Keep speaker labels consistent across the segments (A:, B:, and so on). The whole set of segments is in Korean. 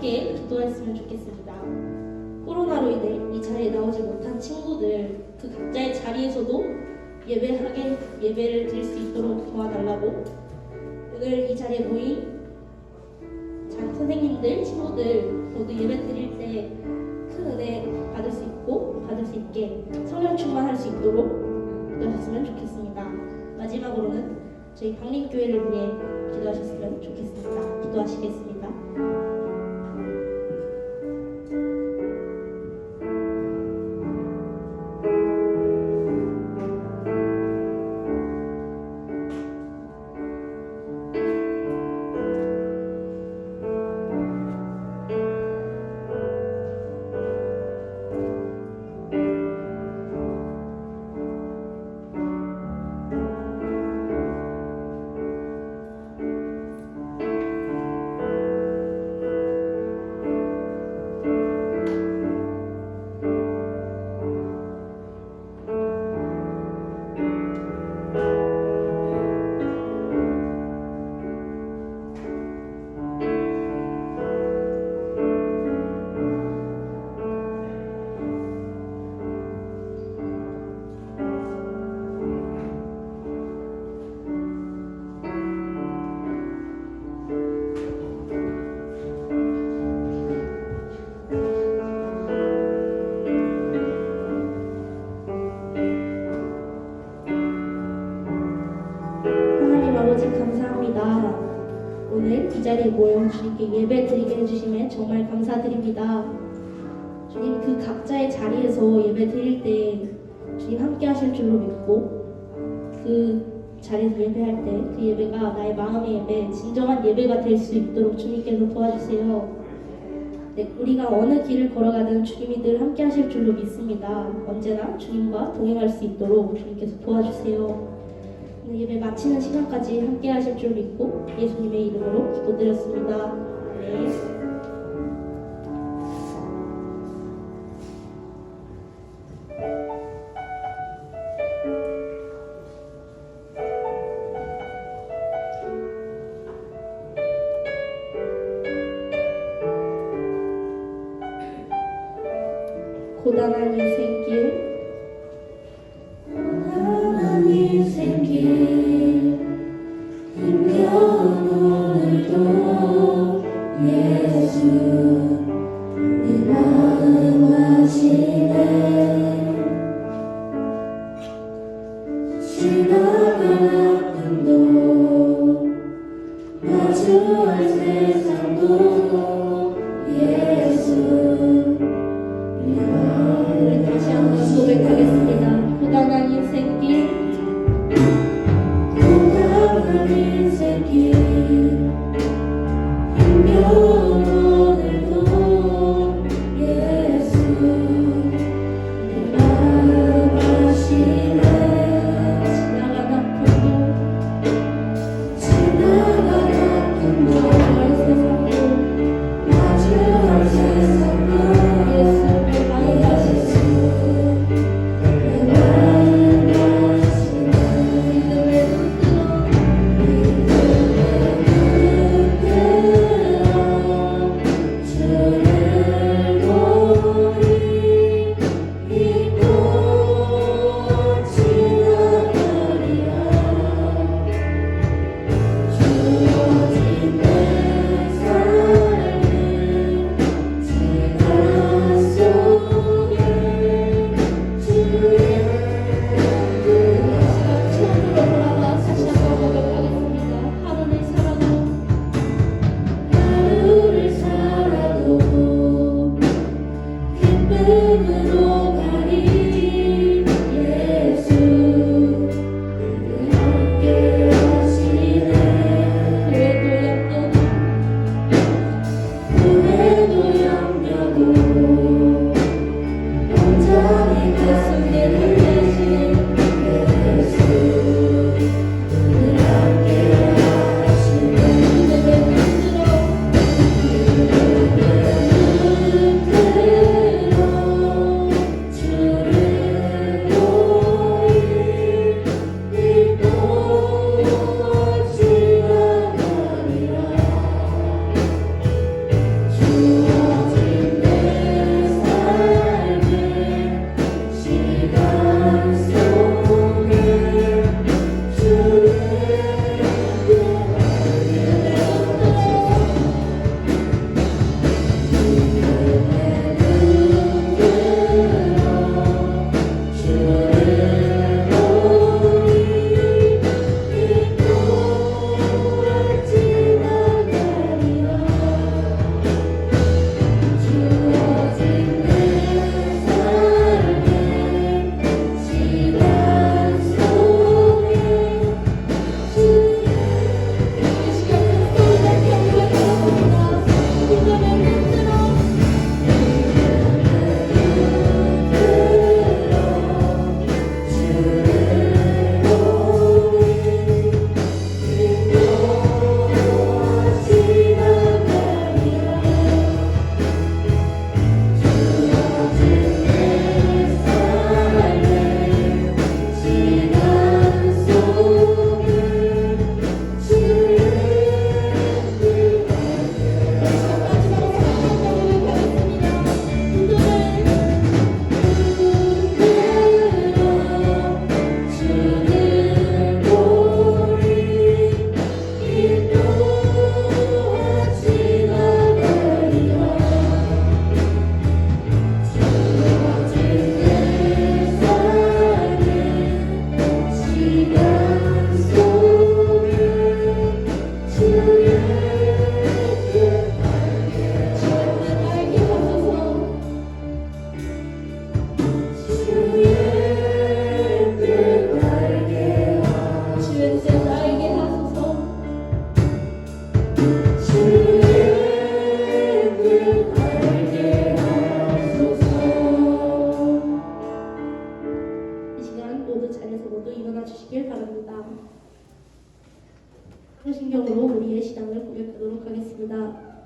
A: 함께 기도했으면 좋겠습니다. 코로나로 인해 이 자리에 나오지 못한 친구들 그 각자의 자리에서도 예배하게 예배를 드릴 수 있도록 도와달라고 오늘 이 자리에 모인 장 선생님들 친구들 모두 예배 드릴 때 큰 은혜 받을 수 있고 받을 수 있게 성령 충만할 수 있도록 기도하셨으면 좋겠습니다. 마지막으로는 저희 강림교회를 위해 기도하셨으면 좋겠습니다. 기도하시겠습니다. 이 자리에 모여 주님께 예배 드리게 해주심에 정말 감사드립니다. 주님 그 각자의 자리에서 예배 드릴 때 주님 함께 하실 줄로 믿고 그 자리에서 예배할 때 그 예배가 나의 마음의 예배, 진정한 예배가 될 수 있도록 주님께서 도와주세요. 네, 우리가 어느 길을 걸어가든 주님이 늘 함께 하실 줄로 믿습니다. 언제나 주님과 동행할 수 있도록 주님께서 도와주세요. 예배 마치는 시간까지 함께 하실 줄 믿고 예수님의 이름으로 기도드렸습니다. 네.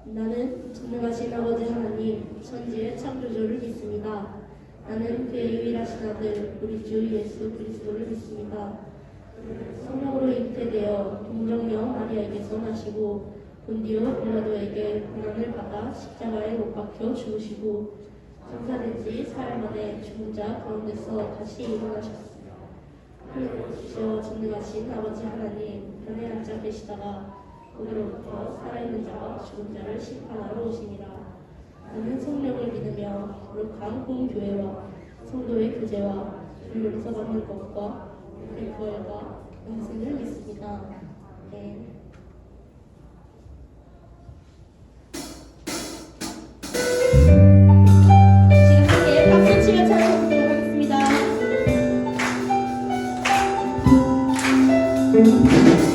A: 나는 전능하신 아버지 하나님, 천지의 창조주를 믿습니다. 나는 그의 유일하신 아들, 우리 주 예수 그리스도를 믿습니다. 성령으로 잉태되어 동정녀 마리아에게서 나시고 본디오 빌라도에게 고난을 받아 십자가에 못 박혀 죽으시고 장사된 지 사흘 만에 죽은 자 가운데서 다시 일어나셨습니다. 주시어 전능하신 아버지 하나님 하늘 앉아 계시다가 오늘부터 살아있는 자와 죽은 자를 심판하러 오시니라. 나는 성령을 믿으며 거룩한 공교회와 성도의 교제와 주 용서받는 것과 그리고가 영생을 믿습니다. 네. 지금